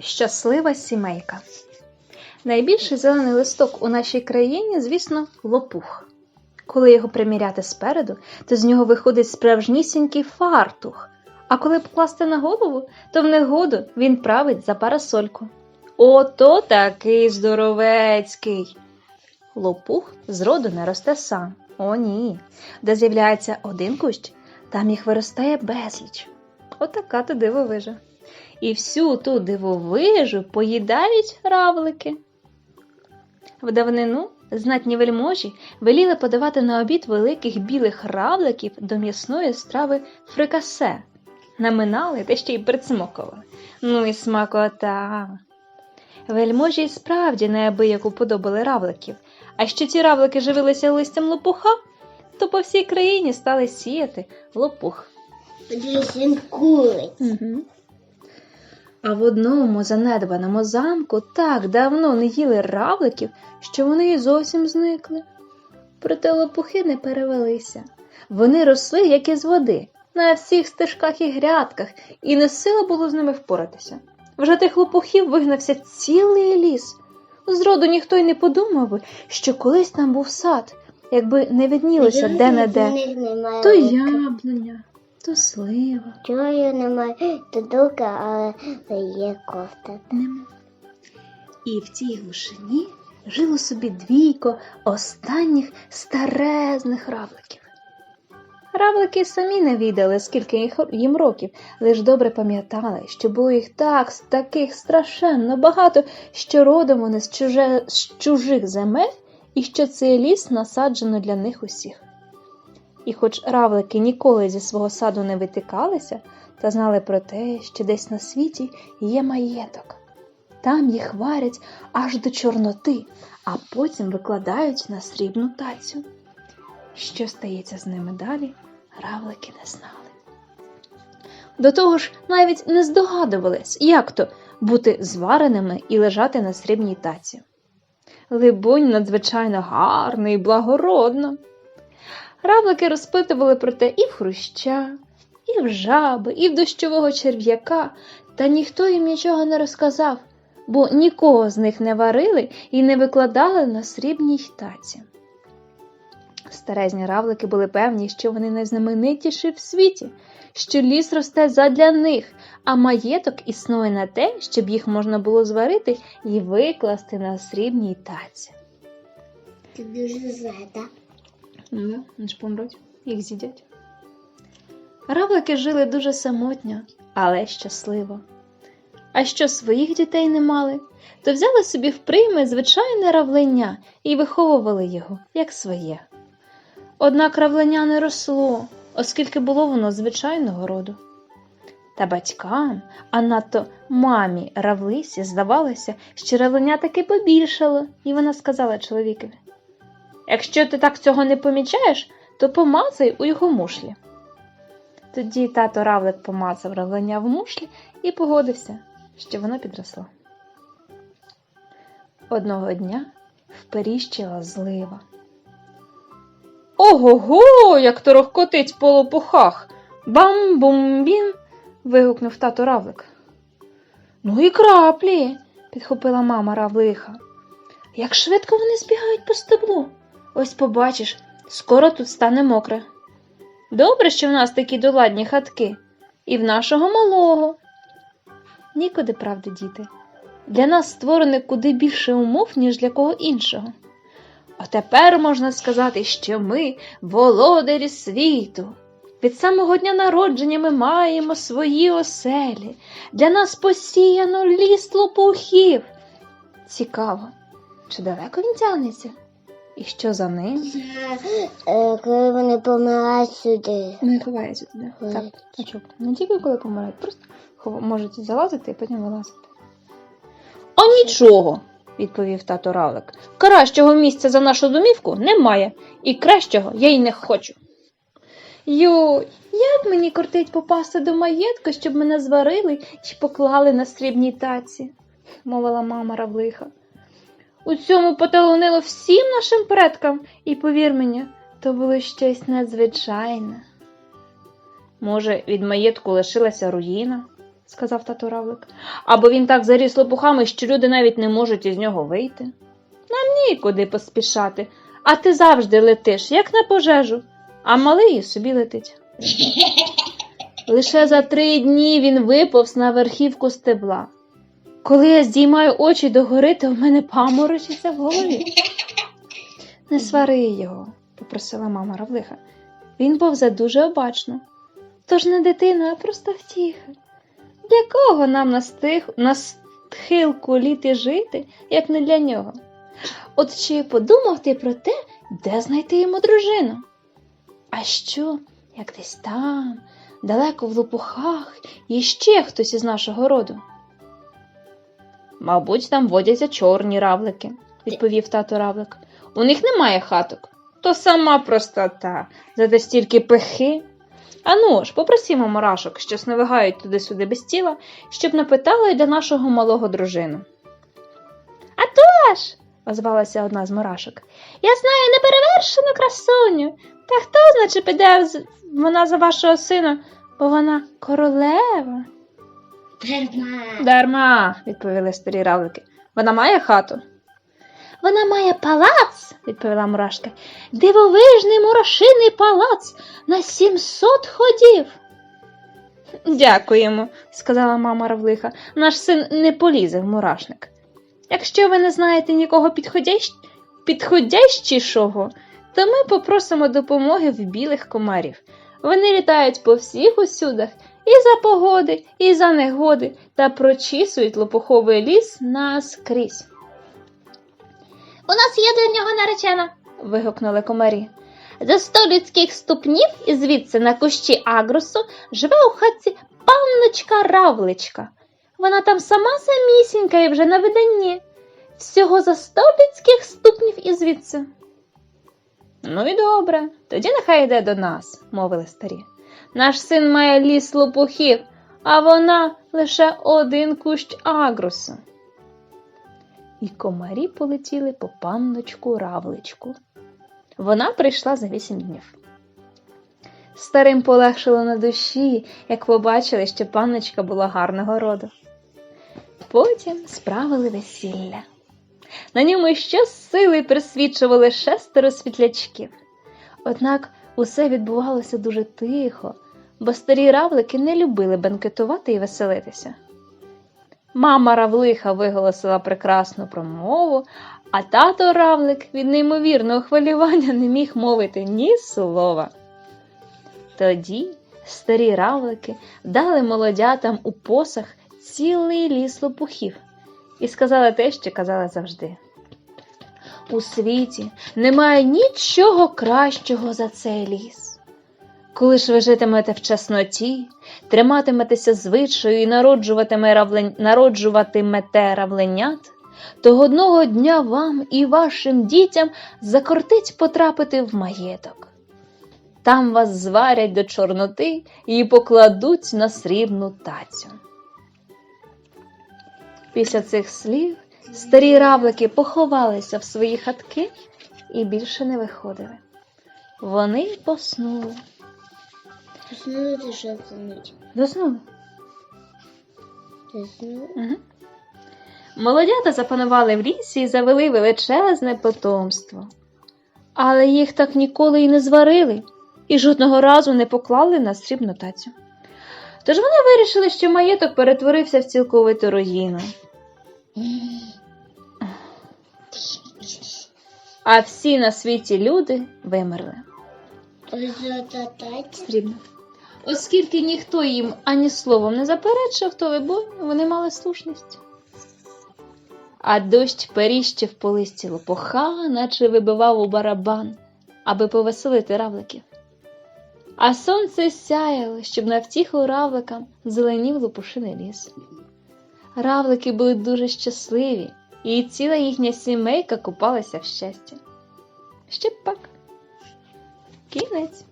Щаслива сімейка. Найбільший зелений листок у нашій країні, звісно, лопух. Коли його приміряти спереду, то з нього виходить справжнісінький фартух. А коли покласти на голову, то в негоду він править за парасольку. Ото такий здоровецький. Лопух зроду не росте сам. О, ні. Де з'являється один кущ, там їх виростає безліч. Отака то дивовижа. І всю ту дивовижу поїдають равлики. В давнину знатні вельможі веліли подавати на обід великих білих равликів до м'ясної страви фрикасе. Наминали та ще й прицмокували. Ну і смакота. Вельможі справді неабияк уподобали равликів, а що ці равлики живилися листям лопуха, то по всій країні стали сіяти лопух. Угу. А в одному занедбаному замку так давно не їли равликів, що вони і зовсім зникли. Проте лопухи не перевелися. Вони росли, як із води, на всіх стежках і грядках, і не сила було з ними впоратися. Вже тих лопухів вигнався цілий ліс. Зроду ніхто й не подумав би, що колись там був сад, якби не виднілося де-не-де. То яблуня, то слива. Чую, немає тудука, але є кофта. Нема. І в цій глушині жило собі двійко останніх старезних равликів. Равлики самі не відали, скільки їм років, лиш добре пам'ятали, що було їх так, таких страшенно багато, що родом вони з, чуже, з чужих земель, і що цей ліс насаджено для них усіх. І хоч равлики ніколи зі свого саду не витикалися, та знали про те, що десь на світі є маєток. Там їх варять аж до чорноти, а потім викладають на срібну тацю. Що стається з ними далі, равлики не знали. До того ж, навіть не здогадувались, як то бути звареними і лежати на срібній таці. Либонь, надзвичайно гарно і благородно. Равлики розпитували про те і в хруща, і в жаби, і в дощового черв'яка, та ніхто їм нічого не розказав, бо нікого з них не варили і не викладали на срібній таці. Старезні равлики були певні, що вони найзнаменитіші в світі, що ліс росте задля них, а маєток існує на те, щоб їх можна було зварити і викласти на срібній таці. Ти дуже зле, так? Ну да, вони ж помруть, їх з'їдять. Равлики жили дуже самотньо, але щасливо. А що своїх дітей не мали, то взяли собі в прийми звичайне равлення і виховували його, як своє. Однак равлення не росло, оскільки було воно звичайного роду. Та батькам, а надто мамі равлисі, здавалося, що равлення таки побільшало, і вона сказала чоловікові Якщо ти так цього не помічаєш, то помацай у його мушлі. Тоді тато равлик помацав равлення в мушлі і погодився, що воно підросло. Одного дня вперіщила злива. Ого-го, як торохкотить по лопухах. Бам-бум-бім. вигукнув тато равлик. Ну і краплі, підхопила мама равлиха. Як швидко вони збігають по стеблу. Ось побачиш, скоро тут стане мокре. Добре, що в нас такі доладні хатки, і в нашого малого. Нікуди, правда, діти. Для нас створене куди більше умов, ніж для кого іншого. А тепер можна сказати, що ми володарі світу. Від самого дня народження ми маємо свої оселі. Для нас посіяно ліс лопухів. Цікаво, чи далеко він тягнеться? І що за ним? Е, коли вони помирають сюди. Не ховається туди. Так, Ховається. Не тільки коли помирають, просто можуть залазити і потім вилазити. А нічого, відповів тато Равлик. Кращого місця за нашу домівку немає, і кращого я й не хочу. Йой, як мені кортить попасти до маєтку, щоб мене зварили й поклали на срібній таці, мовила мама Равлиха. У цьому поталонило всім нашим предкам, і повір мені, то було щось надзвичайне. Може, від маєтку лишилася руїна? сказав тато равлик. Або він так заріс лопухами, що люди навіть не можуть із нього вийти. Нам нікуди поспішати, а ти завжди летиш, як на пожежу, а малий собі летить. Лише за три дні він виповз на верхівку стебла. Коли я здіймаю очі догори, то в мене паморочиться в голові. Не свари його, попросила мама Равлиха. Він повзе дуже обачно. Тож не дитина, а просто втіха. Для кого нам на, стих, на схилку літи жити, як не для нього? От чи подумав ти про те, де знайти йому дружину? А що, як десь там, далеко в лопухах, є ще хтось із нашого роду? Мабуть, там водяться чорні равлики, відповів тато равлик. У них немає хаток. То сама простота, зате стільки пихи. Ану ж, попросімо мурашок, що сновигають туди-сюди без тіла, щоб напитали для нашого малого дружину. А то озвалася одна з мурашок. Я знаю неперевершену красуню. Та хто значить піде вона за вашого сина, бо вона королева. Дарма. Дарма, відповіли старі равлики. Вона має хату. Вона має палац, відповіла мурашка. Дивовижний мурашиний палац на сімсот ходів. Дякуємо, сказала мама Равлиха. Наш син не полізе в мурашник. Якщо ви не знаєте нікого підходящ... підходящішого, то ми попросимо допомоги в білих комарів. Вони літають по всіх усюдах і за погоди, і за негоди та прочісують лопуховий ліс наскрізь. У нас є для нього наречена. вигукнули комарі. За сто людських ступнів і звідси на кущі агрусу живе у хатці панночка Равличка. Вона там сама самісінька і вже на виданні. Всього за сто людських ступнів і звідси. Ну і добре, тоді нехай йде до нас, мовили старі. Наш син має ліс лопухів, а вона лише один кущ агрусу. І комарі полетіли по панночку равличку. Вона прийшла за вісім днів. Старим полегшило на душі, як побачили, що панночка була гарного роду. Потім справили весілля. На ньому щосили присвічували шестеро світлячків. Однак усе відбувалося дуже тихо, бо старі равлики не любили бенкетувати і веселитися. Мама равлиха виголосила прекрасну промову, а тато равлик від неймовірного хвилювання не міг мовити ні слова. Тоді старі равлики дали молодятам у посах цілий ліс лопухів і сказали те, що казали завжди. У світі немає нічого кращого за цей ліс. Коли ж ви житимете в чесноті, триматиметеся звичаю і народжуватиме равлен... народжуватимете равленят, то одного дня вам і вашим дітям закортить потрапити в маєток. Там вас зварять до чорноти і покладуть на срібну тацю. Після цих слів старі равлики поховалися в свої хатки і більше не виходили. Вони поснули. Ти що зануть? Заснули. Заснули. Угу. Молодята запанували в лісі і завели величезне потомство. Але їх так ніколи і не зварили, і жодного разу не поклали на срібну тацю. Тож вони вирішили, що маєток перетворився в цілковиту руїну, а всі на світі люди вимерли. Срібно. Оскільки ніхто їм ані словом не заперечив, то либо вони мали слушність. А дощ періщив по листі лопуха, наче вибивав у барабан, аби повеселити равликів. А сонце сяяло, щоб на втіху равликам зеленів лопушиний ліс. Равлики були дуже щасливі, і ціла їхня сімейка купалася в щасті. Ще пак. Кінець.